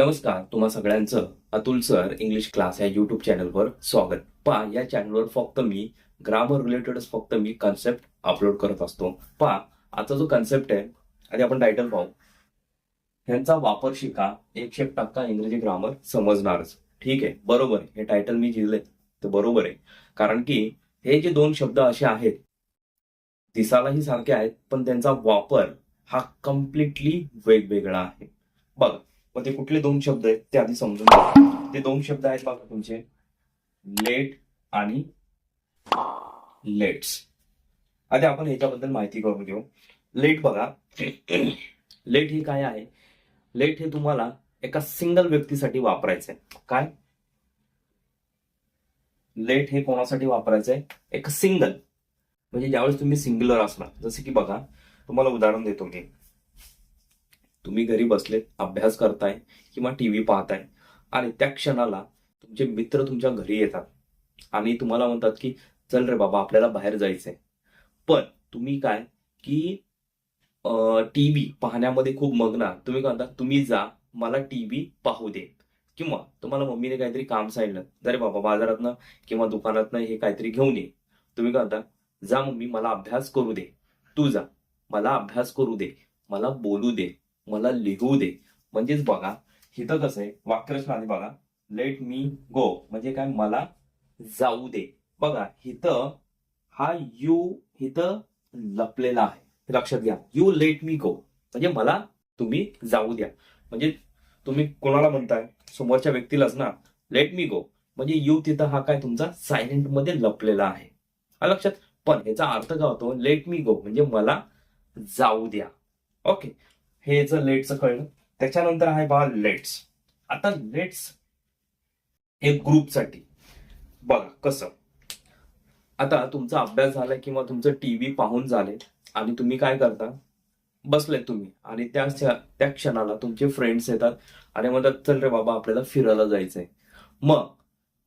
नमस्कार तुम्हा सगळ्यांचं अतुल सर इंग्लिश क्लास या युट्यूब चॅनलवर स्वागत. पहा या चॅनलवर फक्त मी ग्रामर रिलेटेडच फक्त मी कन्सेप्ट अपलोड करत असतो. पहा आता जो कन्सेप्ट आहे आधी आपण टायटल पाहू. ह्यांचा वापर शिका एकशे टक्का इंग्रजी ग्रामर समजणारच. ठीक आहे? बरोबर आहे. हे टायटल मी लिहिलंय. ते बरोबर आहे. कारण की हे जे दोन शब्द असे आहेत दिसायलाही सारखे आहेत पण त्यांचा वापर हा कम्प्लिटली वेगवेगळा आहे. बघ मग ते कुठले दोन शब्द आहेत ते आधी समजून घ्या. ते दोन शब्द आहेत बघा तुमचे. लेट आणि लेट्स. आधी आपण ह्याच्याबद्दल माहिती करून घेऊ. लेट बघा. लेट हे काय आहे? लेट हे तुम्हाला एका सिंगल व्यक्तीसाठी वापरायचंय. काय? लेट हे कोणासाठी वापरायचंय? एक सिंगल. म्हणजे ज्यावेळेस तुम्ही सिंग्युलर असणार. जसे की बघा तुम्हाला उदाहरण देतो मी. तुम्ही घरी बसलेत अभ्यास करताय किंवा टीव्ही पाहताय आणि त्या क्षणाला तुमचे मित्र तुमच्या घरी येतात. आणि तुम्हाला म्हणतात की चल रे बाबा आपल्याला बाहेर जायचंय. पण तुम्ही काय की टीव्ही पाहण्यामध्ये खूप मग्न तुम्ही काय म्हणता तुम्ही जा मला टीव्ही पाहू दे. किंवा तुम्हाला मम्मीने काहीतरी काम सांगितलं जरे बाबा बाजारातनं किंवा दुकानातनं हे काहीतरी घेऊन ये. तुम्ही काय म्हणता जा मम्मी मला अभ्यास करू दे. तू जा. मला अभ्यास करू दे. मला बोलू दे. मला लिहू दे. म्हणजेच बघा इथं कसं आहे वाक्यरचना आधी बघा लेट मी गो म्हणजे काय? मला जाऊ दे. बघा इथं हा यू इथं लपलेला आहे. लक्षात घ्या. यू लेट मी गो म्हणजे मला तुम्ही जाऊ द्या. म्हणजे तुम्ही कोणाला म्हणताय? समोरच्या व्यक्तीलाच ना. लेट मी गो म्हणजे यू तिथं हा काय तुमचा सायलेंटमध्ये लपलेला आहे. हा लक्षात? पण याचा अर्थ काय होतो? लेट मी गो म्हणजे मला जाऊ द्या. ओके हे याचं लेटचं कळलं त्याच्यानंतर आहे बघा लेट्स आता लेट्स हे ग्रुपसाठी बघा कसं. आता तुमचा अभ्यास झालाय किंवा तुमचं टीव्ही पाहून झाले आणि तुम्ही काय करता? बसले तुम्ही आणि त्या त्या क्षणाला तुमचे फ्रेंड्स येतात आणि म्हणतात चल रे बाबा आपल्याला फिरायला जायचंय. मग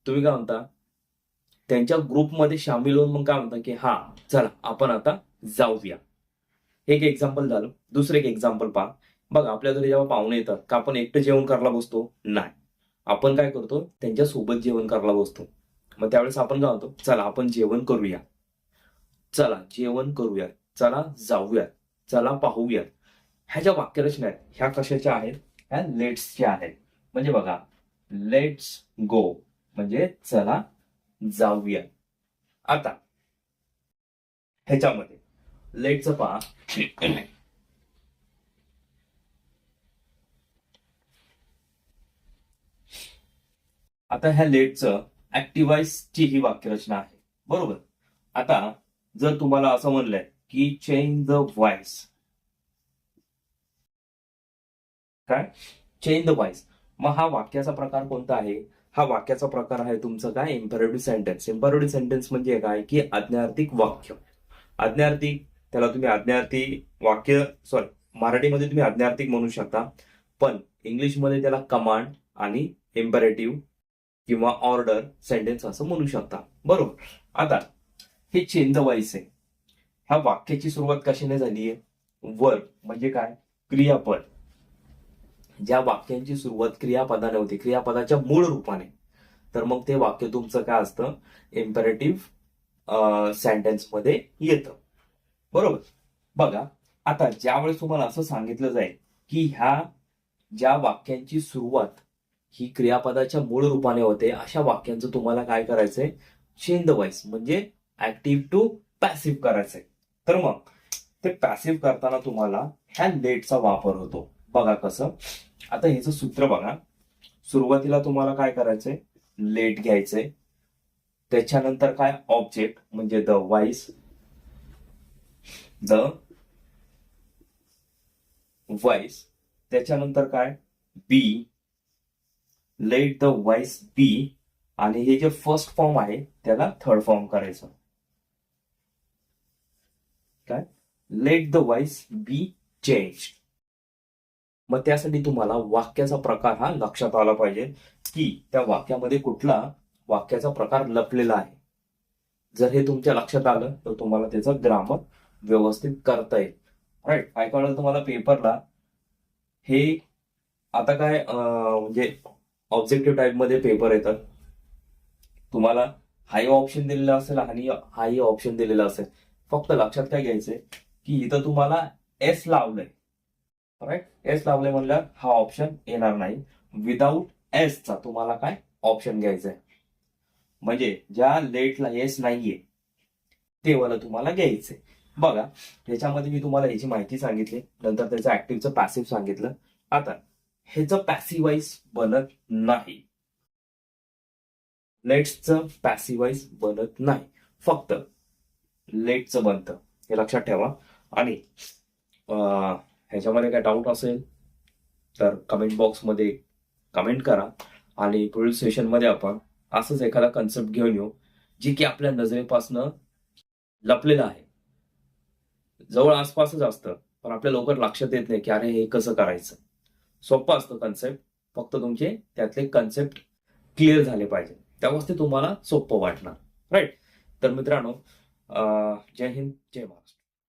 तुम्ही काय म्हणता? त्यांच्या ग्रुपमध्ये सामील होऊन मग काय म्हणता की हा चला आपण आता जाऊया. एक एक्झाम्पल झालं. दुसरं एक एक्झाम्पल पहा. बघा आपल्या घरी जेव्हा पाहुणे येतात का आपण एकटं जेवण करायला बसतो? नाही. आपण काय करतो? त्यांच्यासोबत जेवण करायला बसतो. मग त्यावेळेस आपण काय म्हणतो? चला आपण जेवण करूया. चला जेवण करूया. चला जाऊया. चला पाहूया. ह्या ज्या वाक्यरचना आहेत ह्या कशाच्या आहेत? ह्या लेट्सच्या आहेत. म्हणजे बघा लेट्स गो म्हणजे चला जाऊया. आता ह्याच्यामध्ये. लेटचं पहा. आता ह्या लेटचं ऍक्टिवाइजची ही वाक्यरचना आहे. बरोबर? आता जर तुम्हाला असं म्हणलंय की चेंज द व्हॉइस काय? चेंज द व्हॉइस मग हा वाक्याचा प्रकार कोणता आहे? हा वाक्याचा प्रकार आहे तुमचं काय? इम्पेरेटिव्ह सेंटेन्स इम्पेरेटिव्ह सेंटेन्स म्हणजे काय? की आज्ञार्थिक वाक्य. आज्ञार्थिक त्याला तुम्ही आज्ञार्थी वाक्य सॉरी मराठीमध्ये तुम्ही आज्ञार्थिक म्हणू शकता. पण इंग्लिशमध्ये त्याला कमांड आणि इम्पॅरेटिव्ह किंवा ऑर्डर सेंटेन्स असं म्हणू शकता. बरोबर? आता हे चेंज वाईस आहे. ह्या वाक्याची सुरुवात कशाने झाली आहे वर्ब म्हणजे काय? क्रियापद. ज्या वाक्यांची सुरुवात क्रियापदाने होती क्रियापदाच्या मूळ रूपाने. तर मग ते वाक्य तुमचं काय असतं? इम्पेरेटिव्ह सेंटेन्समध्ये येतं. बरोबर. बघा आता ज्यावेळेस तुम्हाला असं सांगितलं जाईल की ह्या ज्या वाक्यांची सुरुवात ही क्रियापदाच्या मूळ रूपाने होते अशा वाक्यांचं तुम्हाला काय करायचंय? चेंज वाईस म्हणजे ऍक्टिव्ह टू पॅसिव्ह करायचंय. तर मग ते पॅसिव्ह करताना तुम्हाला ह्या लेटचा वापर होतो. बघा कसं. आता ह्याचं सूत्र बघा. सुरुवातीला तुम्हाला काय करायचंय? लेट घ्यायचंय. त्याच्यानंतर काय? ऑब्जेक्ट म्हणजे द वाईस द वाईस त्याच्यानंतर काय? Be. Let the voice be. आणि हे जे फर्स्ट फॉर्म आहे त्याला थर्ड फॉर्म करायचं. काय? Let the voice be change. मग त्यासाठी तुम्हाला वाक्याचा प्रकार हा लक्षात आला पाहिजे की त्या वाक्यामध्ये कुठला वाक्याचा प्रकार लपलेला आहे. जर हे तुमच्या लक्षात आलं तर तुम्हाला त्याचं ग्रामर व्यवस्थित करता येईल. राईट काय कळलं तुम्हाला पेपरला हे आता काय म्हणजे ऑब्जेक्टिव्ह टाईपमध्ये पेपर येतात. तुम्हाला हाय ऑप्शन दिलेला असेल आणि हाय ऑप्शन दिलेला असेल. फक्त लक्षात काय घ्यायचंय की इथं तुम्हाला एस लावलंय. राईट एस लावलंय म्हणल्यावर हा ऑप्शन येणार नाही. विदाऊट एस चा तुम्हाला काय ऑप्शन घ्यायचा आहे म्हणजे ज्या लेटला एस नाहीये ते वाला तुम्हाला घ्यायचंय. बघा ह्याच्यामध्ये मी तुम्हाला याची माहिती सांगितली नंतर त्याचं ऍक्टिव्हचं पॅसिव्ह सांगितलं. आता ह्याचं पॅसिवाईज बनत नाही. लेट्सचं पॅसिवाईज बनत नाही. फक्त लेटचं बनतं. हे लक्षात ठेवा. आणि ह्याच्यामध्ये काय डाऊट असेल तर कमेंट बॉक्समध्ये कमेंट करा. आणि पुढील सेशनमध्ये आपण असंच एखादा कन्सेप्ट घेऊन येऊ जे की आपल्या नजरेपासनं लपलेलं आहे. जवळ आसपासच असतं पण आपल्या लवकर लक्षात येत नाही की अरे हे कसं करायचं? सोपं असतं कन्सेप्ट फक्त तुमचे त्यातले कन्सेप्ट क्लिअर झाले पाहिजे. तेव्हाच ते तुम्हाला सोपं वाटणार. राईट तर मित्रांनो जय हिंद जय महाराष्ट्र.